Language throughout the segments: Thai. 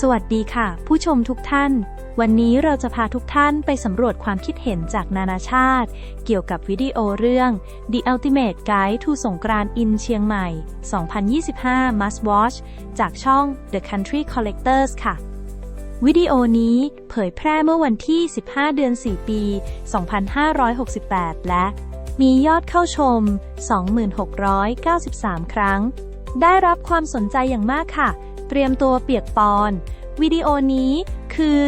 สวัสดีค่ะ ผู้ชมทุกท่าน วันนี้เราจะพาทุกท่านไปสำรวจความคิดเห็นจากนานาชาติ เกี่ยวกับวิดีโอเรื่อง The Ultimate Guide to สงกรานต์ in เชียงใหม่ 2025 Must Watch จากช่อง The Country Collectors ค่ะ วิดีโอนี้เผยแพร่เมื่อวันที่ 15 เดือน 4 ปี 2568 และมียอดเข้าชม 2693 ครั้ง ได้รับความสนใจอย่างมากค่ะ เตรียมตัวเปียกปอน วิดีโอนี้คือ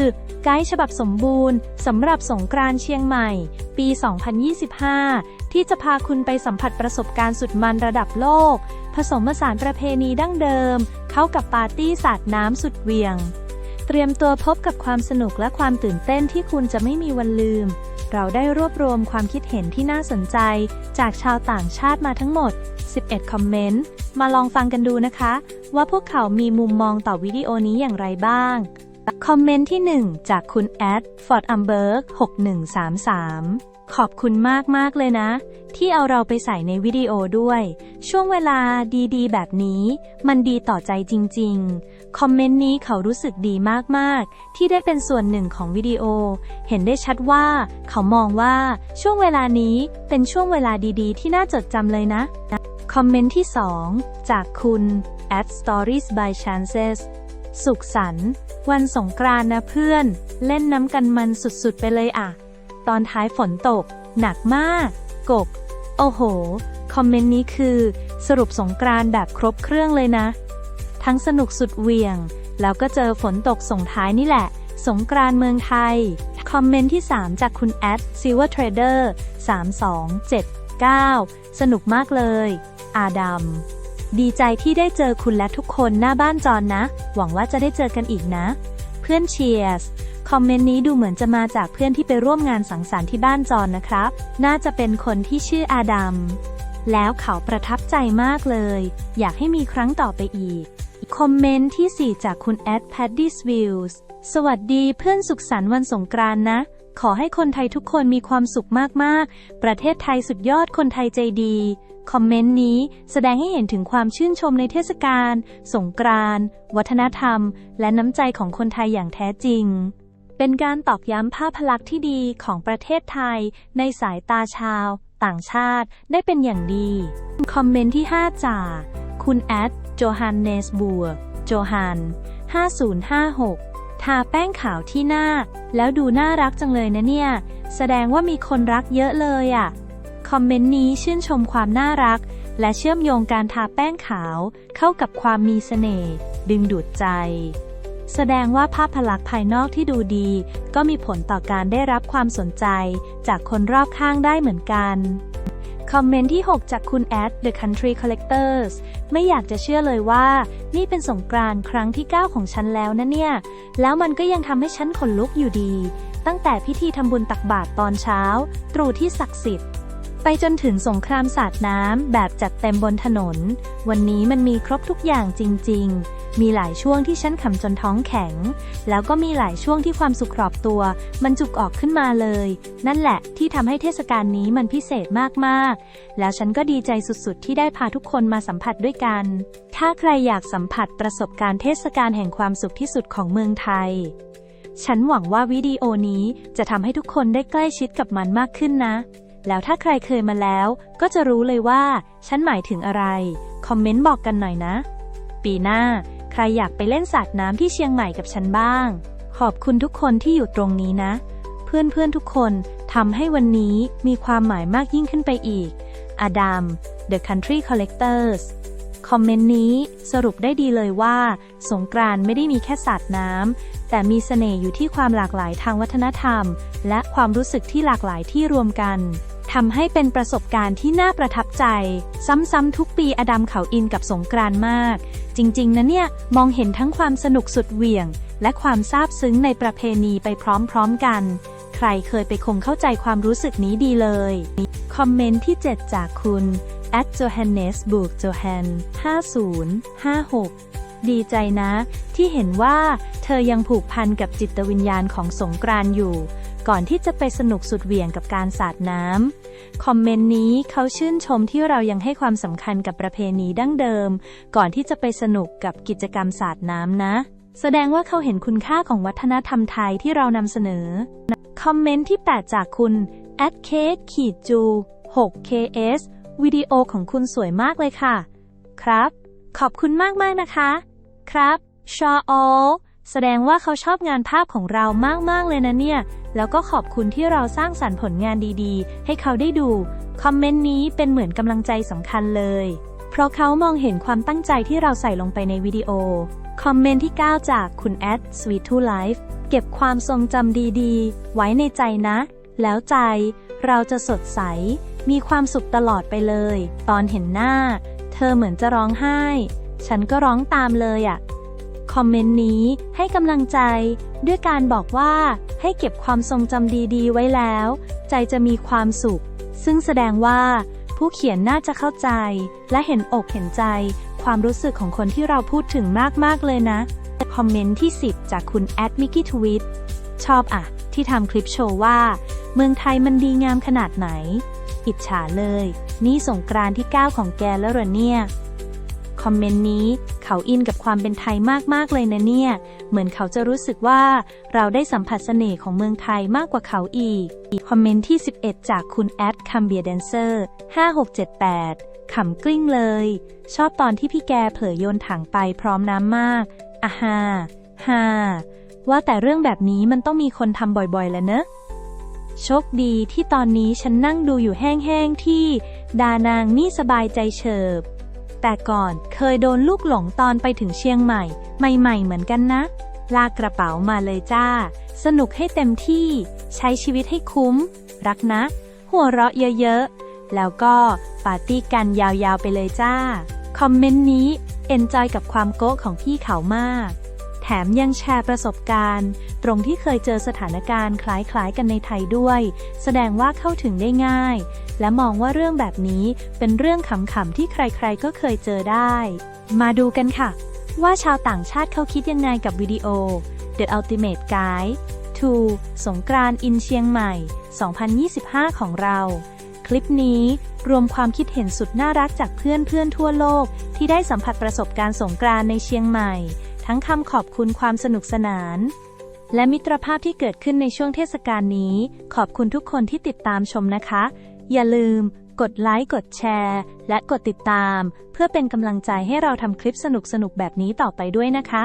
ไกด์ฉบับสมบูรณ์สำหรับสงกรานต์เชียงใหม่ ปี 2025 ที่จะพาคุณไปสัมผัสประสบการณ์สุดมันระดับโลก ผสมผสานประเพณีดั้งเดิม เข้ากับปาร์ตี้สาดน้ำสุดเวียง เตรียมตัวพบกับความสนุกและความตื่นเต้นที่คุณจะไม่มีวันลืม เราได้รวบรวมความคิดเห็นที่น่าสนใจ จากชาวต่างชาติมาทั้งหมด 11 คอมเมนต์ มาลองฟังกันดูนะคะ ว่าพวกเขามีมุมมองต่อวิดีโอนี้อย่างไรบ้าง คอมเมนต์ที่ 1 จากคุณแอดฟอร์ดอัมเบิร์ก6133 ขอบคุณมากมากเลยนะ ที่เอาเราไปใส่ในวิดีโอด้วย ช่วงเวลาดีๆ แบบนี้ มันดีต่อใจจริง ๆ คอมเมนต์นี้เขารู้สึกดีมากๆ ที่ได้เป็นส่วนหนึ่งของวิดีโอ เห็นได้ชัดว่า เขามองว่าช่วงเวลานี้เป็นช่วงเวลาดีๆ ที่น่าจดจำเลยนะ คอมเมนต์ที่ 2 จากคุณ at stories by chances สุขสันต์วันสงกรานนะเพื่อน เล่นน้ำกันมันสุดๆไปเลยอะตอนท้ายฝนตก หนักมาก กบ โอ้โห คอมเมนต์นี้คือ สรุปสงกรานต์แบบครบเครื่องเลยนะ ทั้งสนุกสุดเหวี่ยง แล้วก็เจอฝนตกส่งท้ายนี่แหละ สงกรานต์เมืองไทย คอมเมนต์ที่ 3 จากคุณแอด Silver Trader 3279สนุกมากเลย อาดัม ดีใจที่ได้เจอคุณและทุกคนหน้าบ้านจอนนะ หวังว่าจะได้เจอกันอีกนะ เพื่อนเชียร์สคอมเมนต์นี้ดูเหมือนจะมาจากเพื่อนที่ไปร่วมงานสังสรรค์ที่บ้านจอนนะครับ น่าจะเป็นคนที่ชื่ออาดัม แล้วเขาประทับใจมากเลย อยากให้มีครั้งต่อไปอีก คอมเมนต์ที่ 4 จากคุณแอด Paddy Swills สวัสดีเพื่อนสุขสันต์วันสงกรานต์นะ ขอให้คนไทยทุกคนมีความสุขมากๆ ประเทศไทยสุดยอดคนไทยใจดี คอมเมนต์นี้แสดงให้เห็นถึงความชื่นชมในเทศกาลสงกรานต์วัฒนธรรม และน้ำใจของคนไทยอย่างแท้จริง เป็นการตอกย้ำภาพลักษณ์ที่ดีของประเทศไทย ในสายตาชาว ต่างชาติได้เป็นอย่างดี คอมเมนต์ที่ 5จ่าคุณแอดโจฮันเนสบัวโจฮัน5056 ทาแป้งขาวที่หน้า แล้วดูน่ารักจังเลยนะเนี่ย แสดงว่ามีคนรักเยอะเลยอะ่ะ คอมเมนต์นี้ชื่นชมความน่ารัก และเชื่อมโยงการทาแป้งขาว เข้ากับความมีเสน่ห์ดึงดูดใจ แสดงว่าภาพลักษณ์ภายนอกที่ดูดี ก็มีผลต่อการได้รับความสนใจ จากคนรอบข้างได้เหมือนกันคอมเมนต์ที่ 6 จากคุณแอด The Country Collectors ไม่อยากจะเชื่อเลยว่า นี่เป็นสงกรานต์ครั้งที่ 9 ของฉันแล้วนะเนี่ย แล้วมันก็ยังทำให้ฉันขนลุกอยู่ดี ตั้งแต่พิธีทำบุญตักบาตรตอนเช้า ตรู่ที่ศักดิ์สิทธิ์ ไปจนถึงสงครามสาดน้ำแบบจัดเต็มบนถนน วันนี้มันมีครบทุกอย่างจริง ๆ มีหลายช่วงที่ฉันขำจนท้องแข็ง แล้วก็มีหลายช่วงที่ความสุขรอบตัว มันจุกออกขึ้นมาเลย นั่นแหละที่ทำให้เทศกาลนี้มันพิเศษมากๆ แล้วฉันก็ดีใจสุดๆ ที่ได้พาทุกคนมาสัมผัสด้วยกัน ถ้าใครอยากสัมผัสประสบการณ์เทศกาลแห่งความสุขที่สุดของเมืองไทย ฉันหวังว่าวิดีโอนี้จะทำให้ทุกคนได้ใกล้ชิดกับมันมากขึ้นนะ แล้วถ้าใครเคยมาแล้วก็จะรู้เลยว่า ฉันหมายถึงอะไร คอมเมนต์บอกกันหน่อยนะ ปีหน้า ใครอยากไปเล่นสาดน้ำที่เชียงใหม่กับฉันบ้าง ขอบคุณทุกคนที่อยู่ตรงนี้นะ เพื่อนๆทุกคนทำให้วันนี้มีความหมายมากยิ่งขึ้นไปอีก อดัม The Country Collectors คอมเมนต์นี้สรุปได้ดีเลยว่า สงกรานต์ไม่ได้มีแค่สาดน้ำแต่มีเสน่ห์อยู่ที่ความหลากหลายทางวัฒนธรรม และความรู้สึกที่หลากหลายที่รวมกัน ทำให้เป็นประสบการณ์ที่น่าประทับใจ ซ้ำๆทุกปีอดัมเขาอินกับสงกรานมาก จริง ๆ นะเนี่ย มองเห็นทั้งความสนุกสุดเหวี่ยง และความซาบซึ้งในประเพณีไปพร้อมๆกัน ใครเคยไปคงเข้าใจความรู้สึกนี้ดีเลย คอมเมนต์ที่ 7 จากคุณ at johannes b o o k johan 5056ดีใจนะ ที่เห็นว่าเธอยังผูกพันกับจิตวิญญาณของสงกรานอยู่ ก่อนที่จะไปสนุกสุดเหวี่ยงกับการสาดน้ำ คอมเมนต์นี้เขาชื่นชมที่เรายังให้ความสำคัญกับประเพณีดั้งเดิม ก่อนที่จะไปสนุกกับกิจกรรมสาดน้ำนะ แสดงว่าเขาเห็นคุณค่าของวัฒนธรรมไทยที่เรานำเสนอ คอมเมนต์ที่ 8 จากคุณ a d c a k e ขีดจู 6ks วิดีโอของคุณสวยมากเลยค่ะ ครับ ขอบคุณมากๆนะคะ ครับชาออล แสดงว่าเขาชอบงานภาพของเรามาก ๆ เลยนะเนี่ย แล้วก็ขอบคุณที่เราสร้างสรรค์ผลงานดีๆ ให้เขาได้ดู คอมเมนต์นี้เป็นเหมือนกำลังใจสำคัญเลย เพราะเขามองเห็นความตั้งใจที่เราใส่ลงไปในวิดีโอ คอมเมนต์ที่ 9 จากคุณแอด Sweet to Life เก็บความทรงจำดีๆ ไว้ในใจนะ แล้วใจ เราจะสดใส มีความสุขตลอดไปเลย ตอนเห็นหน้า เธอเหมือนจะร้องไห้ ฉันก็ร้องตามเลยอะ่ะ คอมเมนต์นี้ให้กำลังใจ ด้วยการบอกว่าให้เก็บความทรงจำดีๆ ไว้แล้ว ใจจะมีความสุข ซึ่งแสดงว่า ผู้เขียนน่าจะเข้าใจ และเห็นอกเห็นใจ ความรู้สึกของคนที่เราพูดถึงมากๆเลยนะ คอมเมนต์ที่ 10 จากคุณแอดมิกกี้ทวิตชอบอะที่ทำคลิปโชว์ว่า เมืองไทยมันดีงามขนาดไหน อิจฉาเลย นี่สงกรานที่ 9 ของแกแล้วเหรอเนี่ย คอมเมนต์นี้ เขาอินกับความเป็นไทยมากๆเลยนะเนี่ย เหมือนเขาจะรู้สึกว่าเราได้สัมผัสเสน่ห์ของเมืองไทยมากกว่าเขาอีกคอมเมนต์ที่ 11 จากคุณแอดคัมเบียแดนเซอร์5678ขำกลิ้งเลย ชอบตอนที่พี่แกเผลอโยนถังไปพร้อมน้ำมากอะฮาฮาว่าแต่เรื่องแบบนี้มันต้องมีคนทำบ่อยๆแล้วเนอะโชคดีที่ตอนนี้ฉันนั่งดูอยู่แห้งๆที่ ดานางนี่สบายใจเฉิบ แต่ก่อนเคยโดนลูกหลงตอนไปถึงเชียงใหม่ ใหม่ ๆ เหมือนกันนะ ลากกระเป๋ามาเลยจ้า สนุกให้เต็มที่ ใช้ชีวิตให้คุ้ม รักนะ หัวเราะเยอะๆ แล้วก็ปาร์ตี้กันยาวๆไปเลยจ้า คอมเมนต์นี้เอนจอยกับความโก้ของพี่เขามาก ถมยังแชร์ประสบการณ์ ตรงที่เคยเจอสถานการณ์คล้ายๆกันในไทยด้วย แสดงว่าเข้าถึงได้ง่าย และมองว่าเรื่องแบบนี้เป็นเรื่องขำๆที่ใครๆก็เคยเจอได้ มาดูกันค่ะ ว่าชาวต่างชาติเขาคิดยังไงกับวิดีโอ The Ultimate Guide to สงกรานอินเชียงใหม่ 2025 ของเรา คลิปนี้รวมความคิดเห็นสุดน่ารักจากเพื่อนๆทั่วโลก ที่ได้สัมผัสประสบการณ์สงกรานในเชียงใหม่ ทั้งคำขอบคุณความสนุกสนาน และมิตรภาพที่เกิดขึ้นในช่วงเทศกาลนี้ ขอบคุณทุกคนที่ติดตามชมนะคะ อย่าลืม กดไลค์กดแชร์ และกดติดตาม เพื่อเป็นกำลังใจให้เราทำคลิปสนุกๆแบบนี้ต่อไปด้วยนะคะ